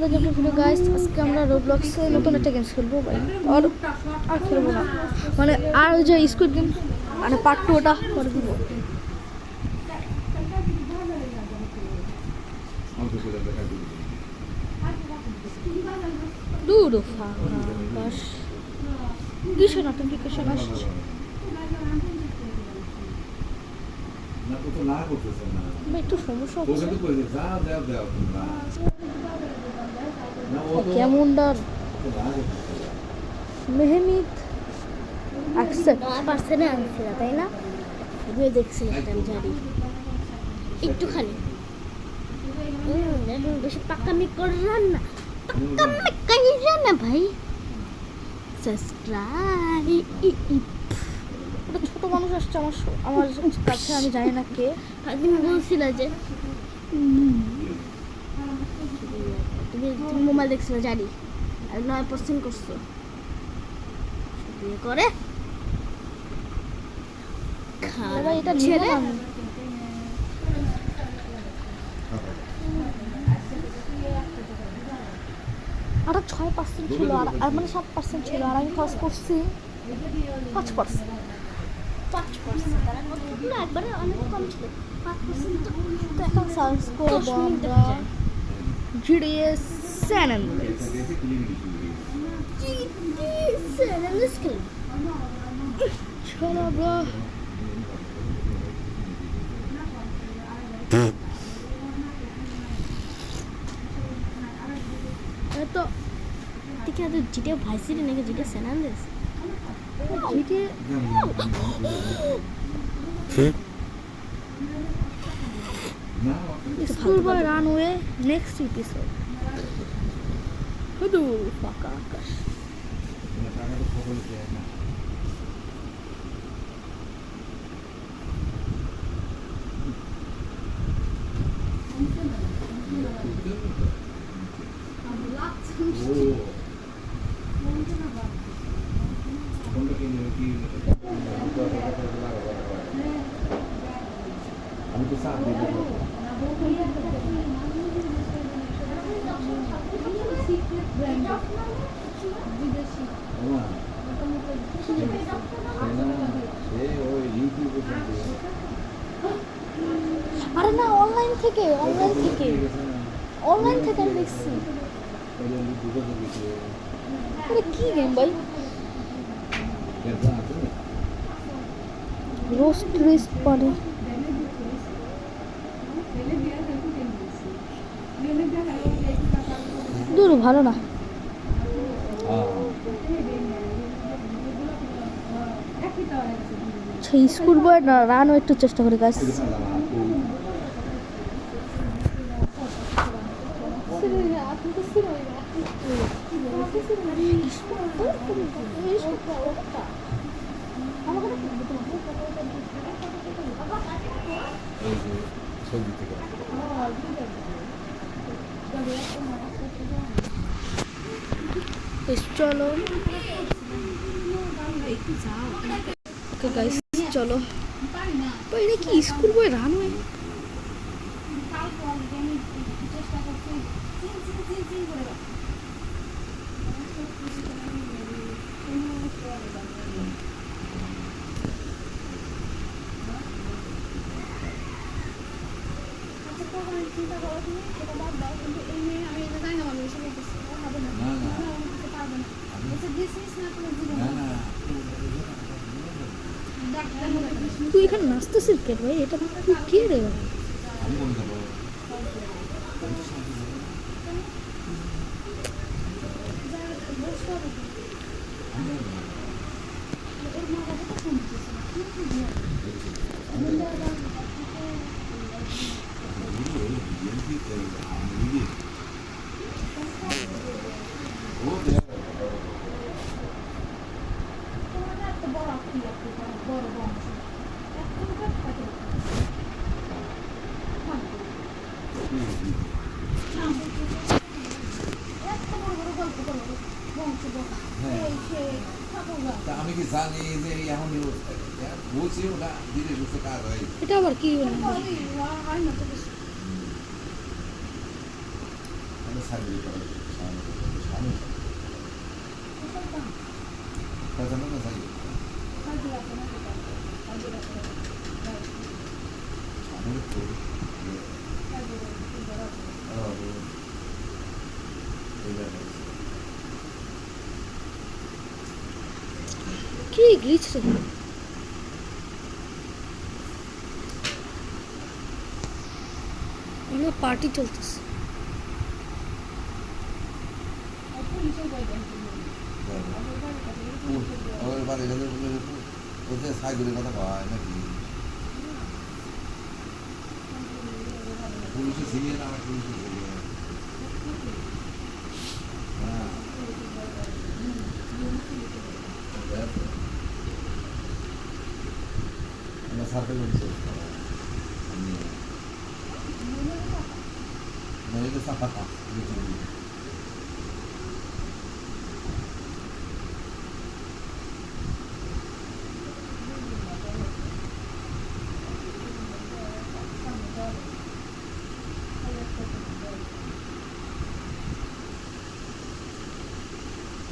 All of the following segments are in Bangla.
ভিডিও গাইস আজকে আমরা রোবলক্সে নতুন একটা গেমস খেলব ভাই। আর আর খেলব না। মানে আর ওই যে স্কুইড গেম মানে পার্ট টু ওটা করে দিব। দূর ফাঁকা। আকাশ কিসে নোটিফিকেশন আসছে। একটু সমস্যা ওকে হচ্ছে তো কই দিছে যা দাও দাও তোমরা না ও কেমন ডার তো মেহমিদ অ্যাকসেপ্ট পার্সেন্টে আনছিল তাই না? ভিডিও দেখছিলাম আমি জানি। একটুখানি। বেশি পাকামি করলাম না। পাকামি করিলাম না ভাই। সাবস্ক্রাইব একটা ছোট মানুষ আসছে আমার আমার কাছে আমি জানি না কে। তুমি বলছিল যে তুমি তুমি মোবাইল দেখছিল জানি। আর নয় পার্সেন্ট করছ। বিয়ে করে। এটা ছেলে আর ছয় পার্সেন্ট ছিল আর মানে সাত পার্সেন্ট ছিল আর আমি খরচ করছি পাঁচ পার্সেন্ট পাঁচ পার্সেন্ট তারা একবারে অনেক কম ছিল। পাঁচ পার্সেন্ট তো তো এখন সার্চ করব আমরা দেখা। জিডিএস স্যান অ্যান্ড্রেস এটা দেখে ক্লিন দিছি চলো ব্রো তো ঠিক আছে জিটে ভাইসিটি নাকি জিটে সেনান্দেস জিডিএ না school boy runaway next episode শুধু ফাঁকা আকাশ টাকা তো খবর দেয় না ও কোনটা কিনে কি আমি তো সাথ দিয়ে দেবো ওমা সে না সে ওই ইউটিউবে দেখে আরে না অনলাইন থেকে অনলাইন থেকে অনলাইন থেকে আমি দেখছি। আরে কি গেম ভাই? রোস্ট রেস্ট পারে দূর, ভালো না। সেই স্কুল বয় রানও একটু চেষ্টা করে গাছ চলো ওকে চলো এটা কি স্কুল বয় রানওয়ে না তুই এখানে নাচতেছিস কে ভাই এটা তুই কে রে ভাই আমি কোন যাব তা আমি কি জানি যে এমন এটা আবার কি আমি সার্জারি কি গ্লিচ রে এগুলো পার্টি চলতেছে। পুলিশে ছিনিয়ে না পুলিশে আমরা সার্কেল করছি। না এটা সাফা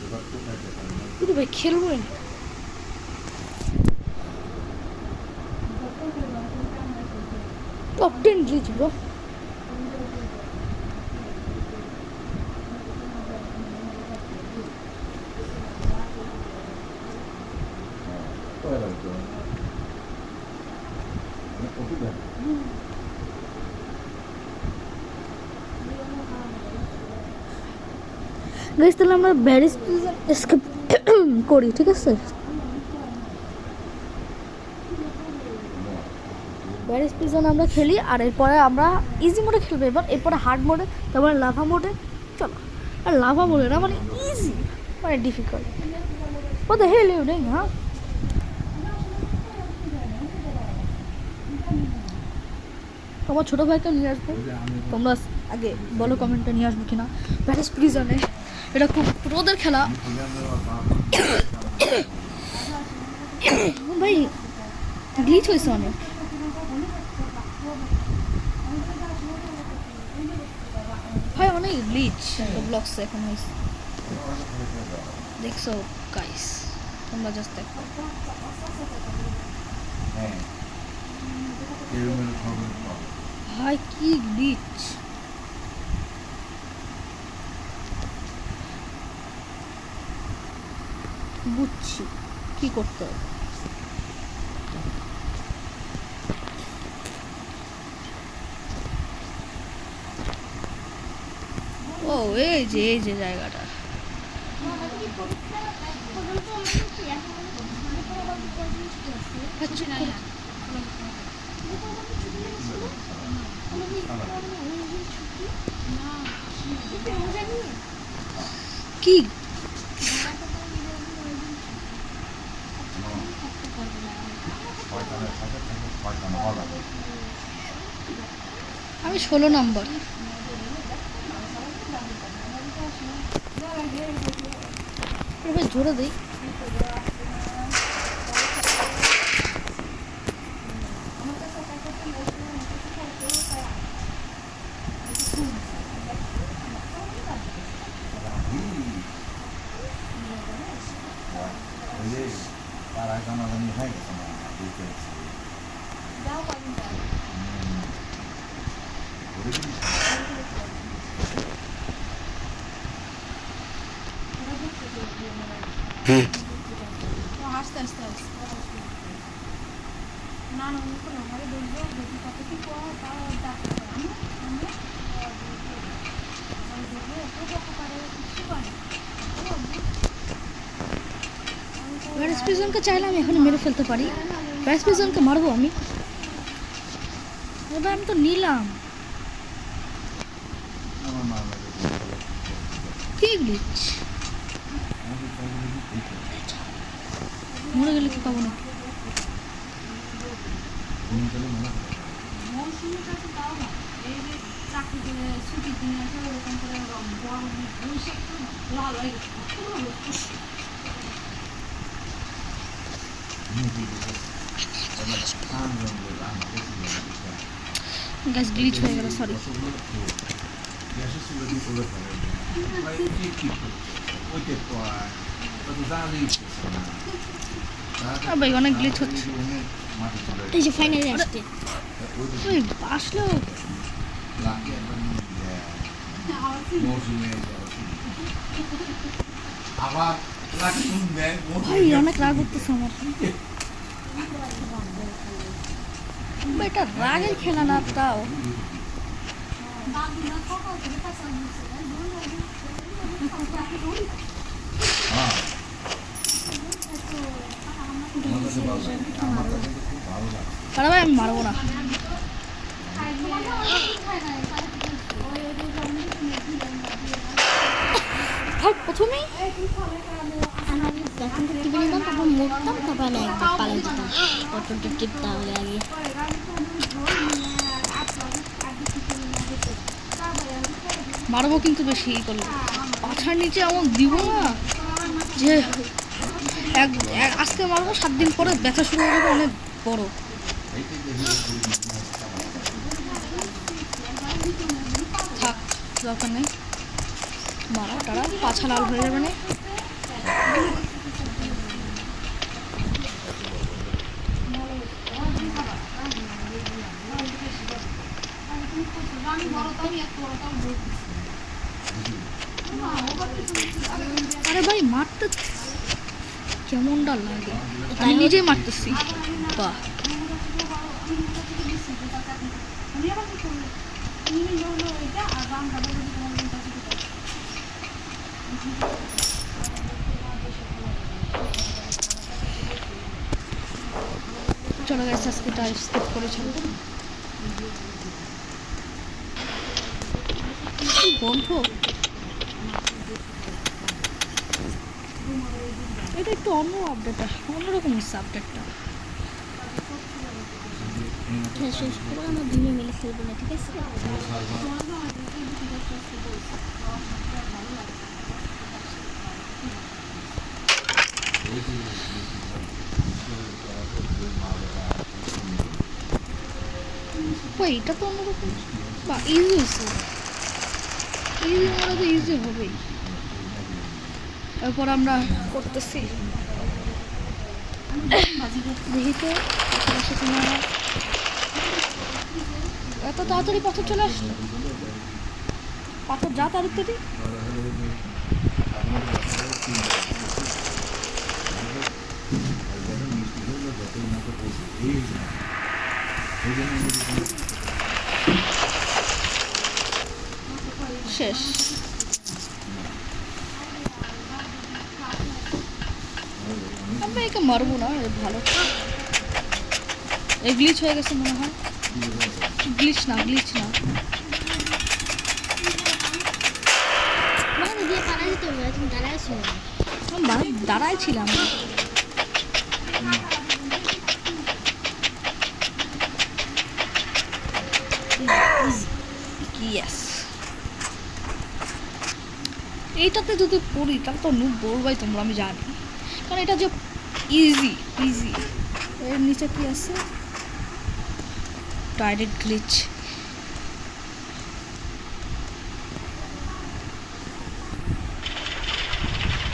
এবার কোথায় যেতে হবে কিন্তু ভাই খেলব না top ten glitch bro Qual era o teu? Portugal. Guys তাহলে আমরা ব্যারিস স্কেপ করি, ঠিক আছে? ব্যারিস প্রিজন আমরা খেলি, আর এরপরে আমরা ইজি মোডে খেলব। এবার এরপরে হার্ড মোডে তারপরে লাভা মোডে চলো। আর লাভা মোডে না মানে ইজি মানে ডিফিকাল্ট ও দ্য হেল হ্যাঁ তোমার ছোটো ভাইকে নিয়ে আসব। তোমরা আগে বলো কমেন্টে নিয়ে আসব কিনা। প্যারিস প্রিজনে। এটা খুব রোদের খেলা। ভাই গ্লিচ হয়েছে অনেক। ভাই অনেক গ্লিচ ব্লগসে এখন হয়েছে। দেখছ গাইস তোমরা জাস্ট দেখো। হ্যাঁ। ভাই কি গ্লিচ বুঝছি। কি করতে হবে? ও এই যে এই যে জায়গাটা। আচ্ছা, কি পয়সানের সাথে থেকে পয়সানো হলো আমি ষোলো নম্বর। জোরে দিই ওই যে তারা জানাজানি হয়ে গেছে না বুঝতে পারছি হুম। ওরে কি আস্তে আস্তে আস্তে না না অন্য কোনো ঘরে দেখব দেখি কত কি পাওয়া তাও ডাক্তার আমি আমি দেখব একটু দেখো পারে কিছু পারে ব্যারিস পিজনকে চাইলে আমি এখনই মেরে ফেলতে পারি ব্যারিস পিজনকে মারবো আমি এবার আমি তো নিলাম আমার মা লাগে কি গ্লিচ মরে গেলে কি পাবো না মৌসুমি কাছে তাও না এই যে চাকরি দিনে ছুটির দিনে এসে ওরকম করে বড় বসে লাল হয়ে গেছে গ্যাস গ্লিচ হয়ে গেল সরি গ্যাসের চুলা দিয়ে করলে ভালো হবে। ভাই, কি কি ওইটা তো আর কত জানলেই উঠতেছে না। আর ভাই, অনেক glitch হচ্ছে। অনেক মাটি চলে এই যে ফাইনালি আসছে ওই ওই আসলো লাকি একবার নিয়ে দেয়। মৌসুমে যাওয়া। আবার লাকি দেয় ভাই অনেক রাগ উঠতেছে আমার ভাই, এটা রাগের খেলা না তাও হ্যাঁ আমি মারবো না ভাই প্রথমেই আমার তখন না আগে মারবো কিন্তু বেশি করলে। পাছার নিচে এমন দিব না যে এক আজকে মারবো সাত দিন পরে ব্যথা শুরু হয়ে যাবে, অনেক বড়। থাক, দরকার নেই। মারা টারা, পাছা লাল হয়ে যাবে না আরে ভাই মারতে কেমনটা লাগে আমি নিজেই মারতেছি। বাহ। চলো গেছে আজকে টাইপ স্কিপ করেছিল বন্ধু এটা একটু অন্য আপডেট অন্যরকম হচ্ছে আপডেটটা খেলা শেষ করে আমরা দুজনে মিলে খেলব না ঠিক আছে? ওই এটা তো অন্যরকম। বা ইজি হচ্ছে ইজি আমরা তো ইজি হবেই। তারপর আমরা করতেছি। এত তাড়াতাড়ি পাথর চলে আসলো পাথর যা তাড়াতাড়ি মিষ্টি হইল যতই না তো পৌঁছে এই যে এই জন্য আমি বলি, শেষ আমরা একে মারবো না এ ভালো। এই গ্লিচ হয়ে গেছে মনে হয়। গ্লিচ না গ্লিচ না। তুমি দাঁড়ায় ছিলাম। এইটাতে যদি পড়ি তাহলে তো নুব বলবাই তোমরা আমি জানি। কারণ এটা যে ইজি ইজি এর নিচে কি আছে? ডাইরেক্ট গ্লিচ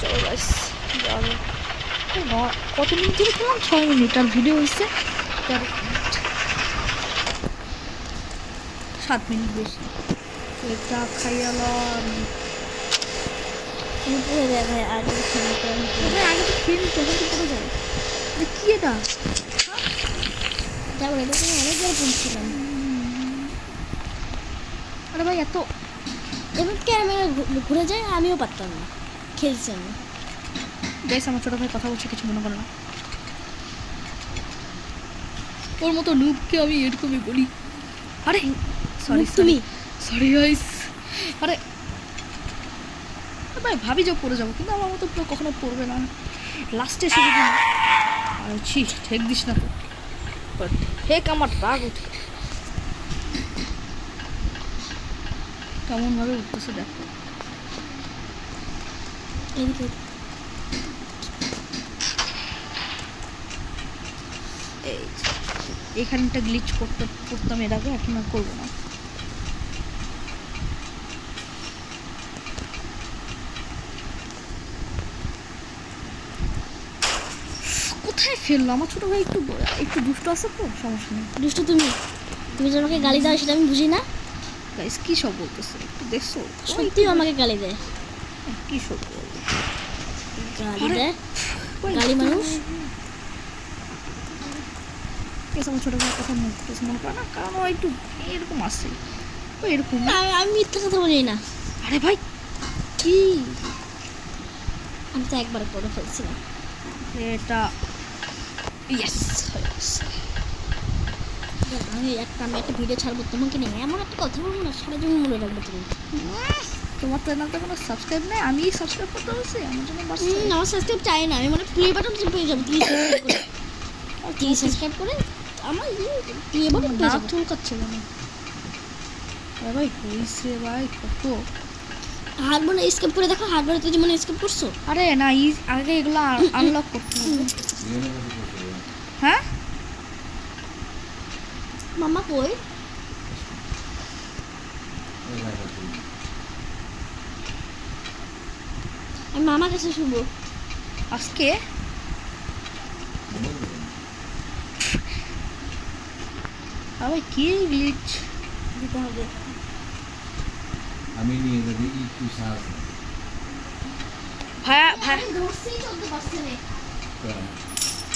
চলো গাইস কত মিনিট ধরে খেলাম ছয় মিনিট আর ভিডিও হয়েছে। তেরো মিনিট সাত মিনিট বেশি। এটা খাইয়ালাম। পড়ে যায় ভাই আর যদি খেলতে আমি পড়ে ভাই, আগে তো খেয়ে নিতে তখন তো পড়ে যায় এটা কি এটা যাব এটা তুমি? অনেকবার পড়ছিলাম আরে ভাই এত এবার ক্যামেরা ঘুরে যায় আমিও পারতাম না খেলছি আমি গাইস আমার ছোটো ভাই কথা বলছে কিছু মনে করে না ওর মতো নুবকে আমি এরকমই বলি আরে সরি সরি গাইস আরে ভাই ভাবি যে পড়ে যাব কিন্তু আমার মতো পুরো কখনো পড়বে না। লাস্টে যদি আরে ছি ঠেক দিস না তো। But ঠেক আমার রাগ উঠে। কেমনভাবে উঠতেছে দেখো। এদিকে এই যে, এখানটা গ্লিচ করতে করতাম এর আগে এখন আর করব না কোথায় ফেলল আমার ছোটো ভাই একটু একটু দুষ্ট আছে তো সমস্যা নেই। দুষ্ট তুমি? তুমি যে আমাকে গালি দাও সেটা আমি বুঝি না। গাইস কী সব বলতেছে? একটু দেখছ? সত্যিও আমাকে গালি দেয়? কী সব গালি দেয়? গালি মানুষ? ছোটো ভাইয়ের কথা মুখ কেস মনে করে না? কারণ ও একটু এরকম ও এরকম। আমি মিথ্যা কথা বলি না। আরে ভাই কি? আমি তো একবার করে ফেলছিলাম। এটা ইয়েস আমি একটা আমি একটা ভিডিও ছাড়বো তোমাকে নিয়ে এমন একটা কথা বলব না সারা জীবন মনে রাখবে তুমি। তোমার চ্যানেলটা কোনো সাবস্ক্রাইব নেই আমি সাবস্ক্রাইব করতে বলছি আমার জন্য আমার সাবস্ক্রাইব চাই। না আমি মানে প্লে বাটন পেয়ে যাব প্লিজ সাবস্ক্রাইব করে। প্লিজ সাবস্ক্রাইব করে আমার প্লে বাটন পেয়ে না যাব। চুলকাচ্ছে আরে ভাই হয়েছে ভাই কত? হাত মনে স্কেপ করে দেখো হাত বাড়িতে যে মনে স্কেপ করছ। আরে না ই আগে এগুলো আনলক করতে হবে। হ্যাঁ? মামা কই? আমি মামার কাছে শুনব আজকে? ভাই কি গ্লিচ দিতে হবে। আমি নিয়ে যাবি একটু সাহস ভাই আমি ধরছি চলতে পারছি না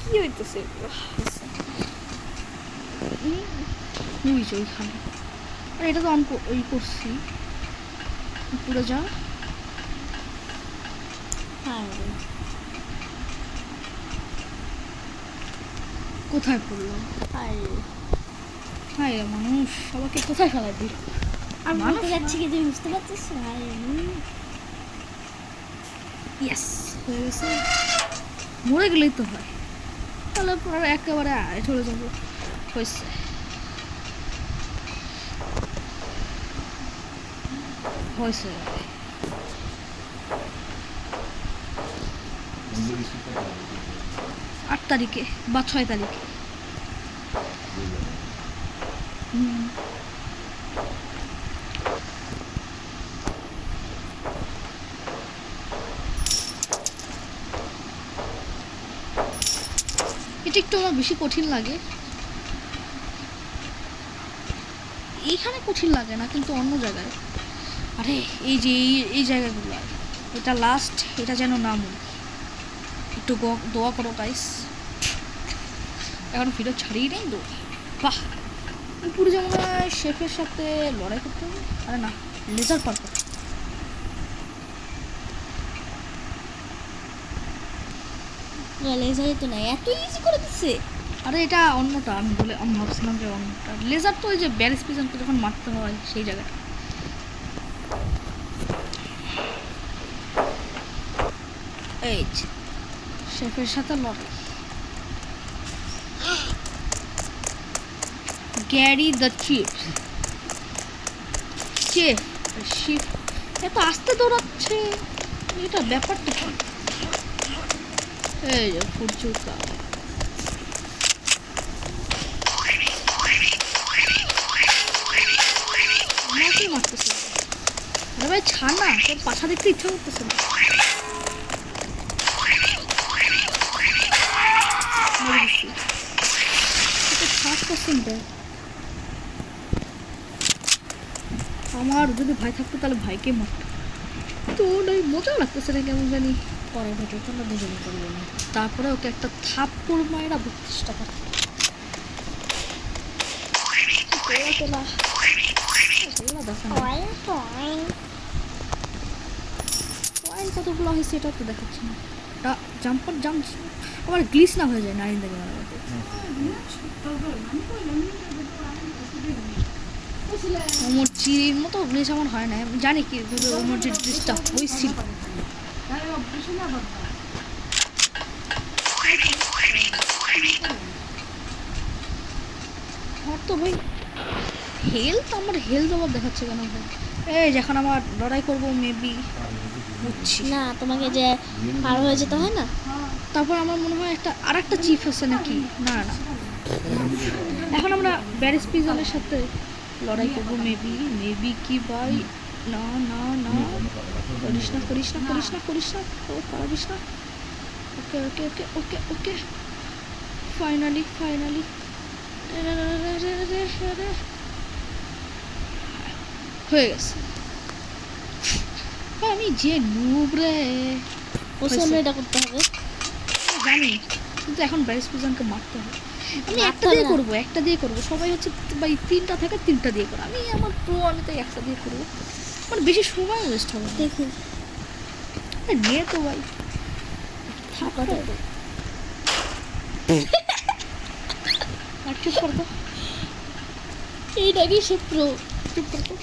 কি হইতেছে যে ওইখানে আরে এটা তো অন ওই করছি পুরো যা হ্যাঁ কোথায় পড়লাম আর হ্যাঁ রে মানুষ সবাইকে কোথায় ফেলাই দিল আমি বলতে যাচ্ছি কি তুমি বুঝতে পারতেছো আর ইয়েস হয়ে গেছে মরে গেলেই তো হয়। তাহলে পরে একেবারে আয়, চলে যাব। হয়েছে হয়েছে আট তারিখে বা ছয় তারিখে। হুম। এটা একটু আমার বেশি কঠিন লাগে। এইখানে কঠিন লাগে না, কিন্তু অন্য জায়গায়। আরে, এই যে এই এই জায়গাগুলো এটা লাস্ট এটা যেন নাম একটু দোয়া করো গাইস এখন ভিডিও ছাড়িয়ে নেই তো। বাহ! পুরো যেমন শেফের সাথে লড়াই করতে হবে। আরে না লেজার পার করতে লেজারে তো নাই এত ইজি করে দিচ্ছে আরে এটা অন্যটা আমি বলে আমি ভাবছিলাম যে অন্যটা। লেজার তো ওই যে ব্যারিস পিজনকে যখন মারতে হয় সেই জায়গাটা। এই শেফের সাথে লড়াই। গ্যারি দ্য চেফ শিফ এত আস্তে দৌড়াচ্ছে। এটা ব্যাপারটা এই যে মারতেছে। আরে ভাই, ছাড় না, তোর পাছা দেখতে ইচ্ছা করতেছে না। আমার যদি ভাই থাকতো, তাহলে ভাইকে মারতো তো মজা লাগতেছে না কেমন জানি। পরের ভিডিও তোমরা দুজনে করবে না। তারপরে ওকে একটা থাপ্পড় মায়েরা বত্রিশ টাকা কতগুলো হয়েছে এটাও তো দেখাচ্ছি না। জাম্পার জাম্প আবার গ্লিস না হয়ে যায় নারীন দেখে ওমর চিরির মতো গ্লিস আমার হয় না। আমি জানি কি ওমর যে গ্লিসটা হয়েছিল। আমার তো ভাই হেলথ আমার হেলথ আবার দেখাচ্ছে কেন? ভাই এই যখন আমার লড়াই করব মেবি বুঝছি। না তোমাকে যে পার হয়ে যেতে হয় না? তারপর আমার মনে হয় একটা আর একটা চিফ আছে নাকি? না না। এখন আমরা ব্যারিস পিজনের সাথে লড়াই করব মেবি মেবি কি ভাই? না না না। করিস না করিস না করিস না করিস না। ও পারবিস না। ওকে ওকে ওকে ওকে ওকে। ফাইনালি ফাইনালি হয়ে গেছে। আমি যে নুব রে। ওসে হয়েছে। এটা করতে হবে। জানি কিন্তু এখন ব্রাইস পিজনকে মারতে হবে। আমি একটা দিয়ে করব একটা দিয়ে করব। সবাই হচ্ছে ভাই তিনটা থাকে তিনটা দিয়ে করব আমি আমার প্রো আমি তাই একটা দিয়ে করব। মানে বেশি সময় ওয়েস্ট হবে না। দেখি। নিয়ে তো ভাই। থাকাটা আর চুপ করতো এইটা কি সে প্রো চুপ করতো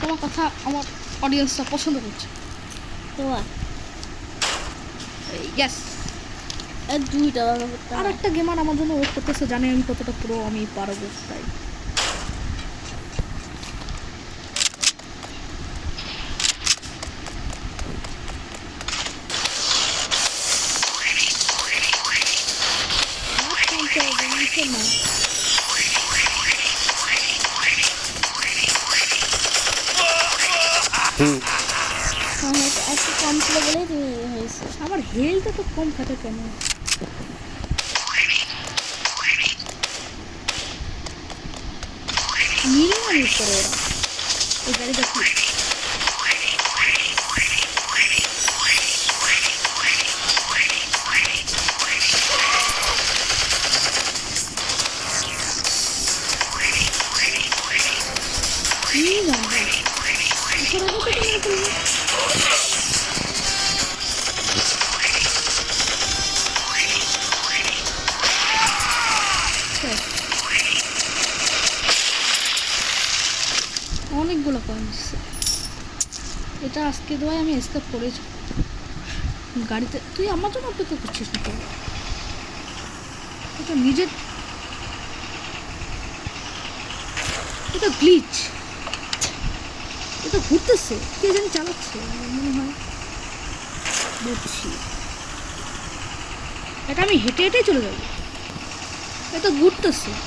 তোমার কথা আমার অডিয়েন্সটা পছন্দ করছে। তোমার? ইয়াস দুইটা আর। একটা গেমার আমার জন্য ওয়েট করতেছে জানে আমি কতটা প্রো আমি পারব তাই। একটু কম ছিল বলেই হয়েছে আমার হেলথ তো কম থাকে কেন? মিলে মানুষ করে ওরা। এই গাড়ি কি? দেওয়ায় আমি স্কেপ করেছি। গাড়িতে তুই আমার জন্য অপেক্ষা করছিস না তো এটা নিজের এটা গ্লিচ এটা ঘুরতেছে। কে জানি চালাচ্ছে মনে হয়। বুঝছি। এটা আমি হেঁটে হেঁটেই চলে যাব। এটা ঘুরতেছে।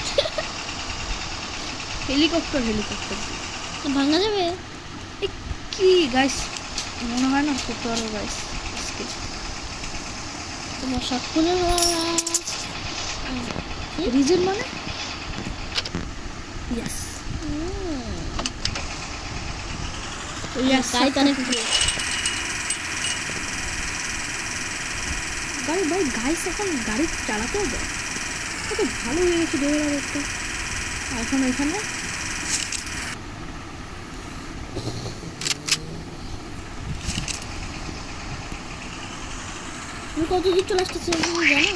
হেলিকপ্টার হেলিকপ্টার তো ভাঙা যাবে? কি গাইস মনে হয় না করতে পারব গাইস আজকে। তোমার করে রিজন মানে? ইয়াস ইয়াস গাড়ি অনেক গাড়ি ভাই গাইস এখন গাড়ি যায়। কত ভালো হয়ে গেছে দৌড়া দেখতে আর এখন এখানে কত চলে আসতেছো জানো।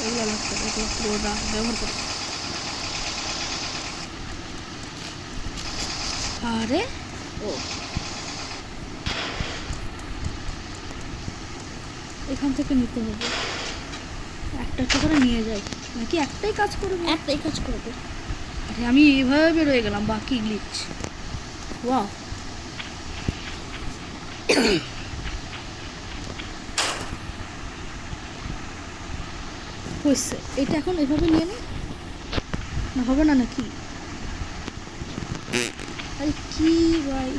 এগুলো লাগছে এগুলো পুরোটা ব্যবহার করে। আরে? ও। এখান থেকে নিতে হবে। একটা একটা করে নিয়ে যাই। নাকি একটাই কাজ করবে? একটাই কাজ করবে। আরে আমি এভাবে বেরোয় গেলাম বাকি গ্লিচ ওয়াও হয়েছে। এটা এখন এভাবে নিয়ে নে। না, হবে না নাকি? আরে কি ভাই।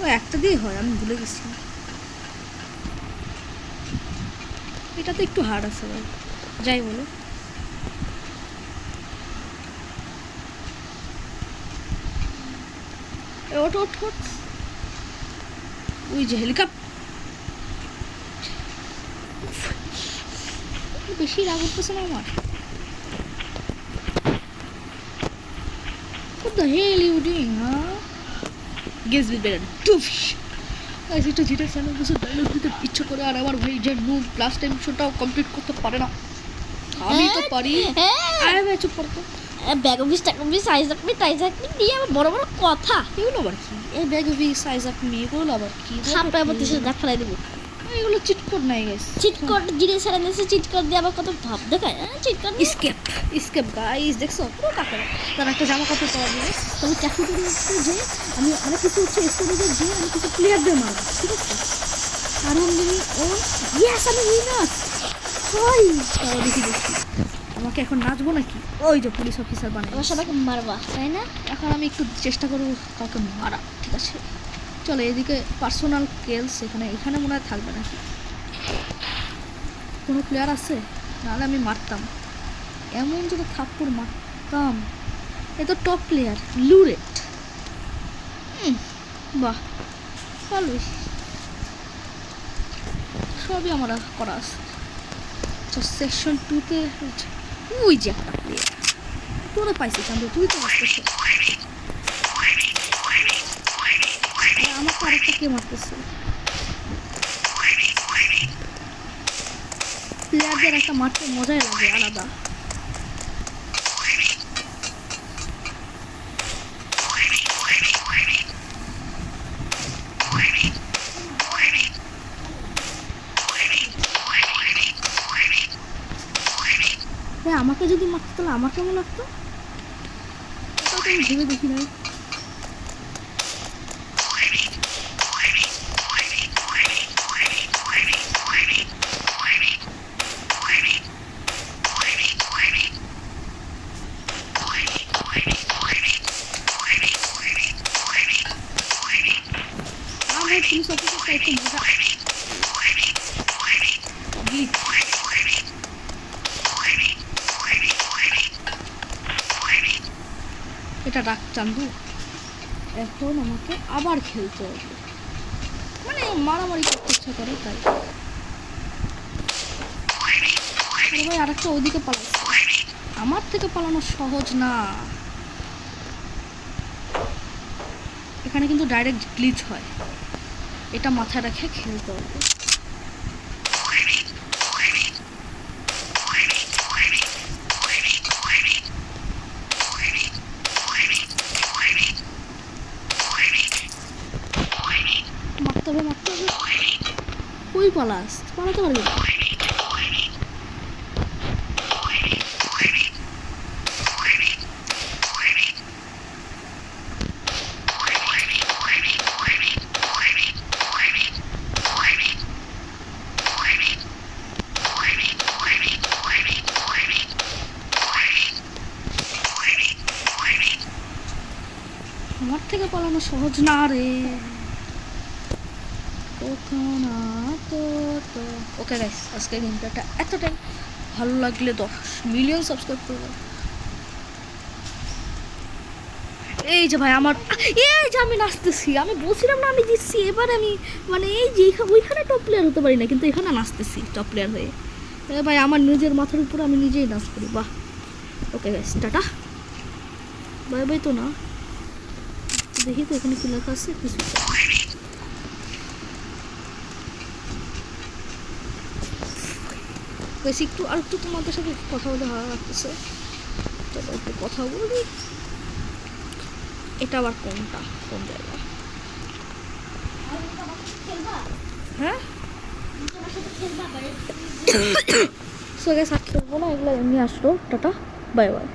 ও, একটা দিয়ে হয়, আমি ভুলে গেছি। এটা তো একটু হার্ড আছে ভাই। যাই বলো। ওঠ ওঠ ওঠ। ওই যে হেলিকপ্টার বেশি রাগ উঠতেছে না আমার? What the hell you doing, huh? Guess we better doof. Guys, এটা যেটা চ্যানেল বসে ডায়লগ দিতে ইচ্ছা করে আর আমার ভাই যে নুব লাস্ট টাইম শোটাও কমপ্লিট করতে পারে না। আমি তো পারি। আরে ভাই চুপ করতো ব্যাগ অফিস টাকা অফিস সাইজ আপনি টাইজ আপনি দিয়ে আবার বড় বড় কথা। এগুলো আবার কি? এই ব্যাগ ভি সাইজ আপ মি এগুলো আবার কি? থাপড়ে আবার দেশে ফেলাই দেবো। এগুলো চিটকোড নাই গেছে চিটকট জিরে ছাড়া নিয়েছে চিটকট দিয়ে আবার কত ভাব দেখায় হ্যাঁ? চিটকট স্কেপ স্কেপ গাইস দেখছ? পুরো কাপড় তার একটা জামা কাপড় পাওয়া যাবে তবে চাকরি করে হচ্ছে যে আমি অনেক কিছু হচ্ছে স্টোরিতে যে আমি কিছু প্লেয়ারদের মারবো ঠিক আছে? কারণ আমি ও ইয়েস আমি উইনার হয় তাও দেখি দেখি। আমাকে এখন নাচবো নাকি? ওই যে পুলিশ অফিসার বানাই এবার সবাইকে মারবা তাই না? এখন আমি একটু চেষ্টা করব কাউকে মারা ঠিক আছে? চলো, এদিকে পার্সোনাল কেলস এখানে এখানে মনে হয় থাকবে নাকি? কোনো প্লেয়ার আছে? নাহলে আমি মারতাম। এমন যদি থাপ্পড় মারতাম। এ তো টপ প্লেয়ার লুরেট বাহ, ভালোই। সবই আমার করা আছে। সেকশন টুতে ওই যে একটা প্লেয়ার তোরা পাইছি, চান্দু, তুই তো আসতেছ কে মারতেছে? প্লেয়ারদের একটা মারতে মজাই লাগে, আলাদা। আমাকে যদি মারতো তাহলে আমার কেমন লাগতো ওটা ভেবে দেখি নাই আমার পুলিশ অফিসারটা একটু মজা Glitch. এটা রাখ চান্দু এখন আমাকে আবার খেলতে হবে। মানে মারামারি করতে ইচ্ছা করে, তাই। ভাই, আরেকটা ওদিকে পালাচ্ছে আমার থেকে পালানো সহজ না। এখানে কিন্তু ডাইরেক্ট গ্লিচ হয়। এটা মাথায় রেখে খেলতে হবে মারতে হবে মারতে হবে কই পালাস পালাতে পারবি না। আমার থেকে পালানো সহজ না রে ওকে গাইস আজকে গেমটা এতটাই। ভালো লাগলে দশ মিলিয়ন সাবস্ক্রাইব করবে। এই যে ভাই আমার, এই যে আমি নাচতেছি, আমি বলছিলাম না আমি জিতছি, এবার আমি মানে এই যে ওইখানে টপ প্লেয়ার হতে পারি না, কিন্তু এখানে নাচতেছি টপ প্লেয়ার হয়ে। ভাই, আমার নিজের মাথার উপর আমি নিজেই নাচ করি, বাহ। Okay guys tata. Bye bye তো না। দেখি তো এখানে কি লেখা আছে, কিছু বেশ একটু, আর একটু তোমাদের সাথে কথা বলতে ভালো লাগতেছে। চলো একটু কথা বলি। এটা আবার কোনটা? কোন জায়গা হ্যাঁ? সো গ্যাস আর খেলব না, এগুলো এমনি আসলো। টাটা, বাই বাই।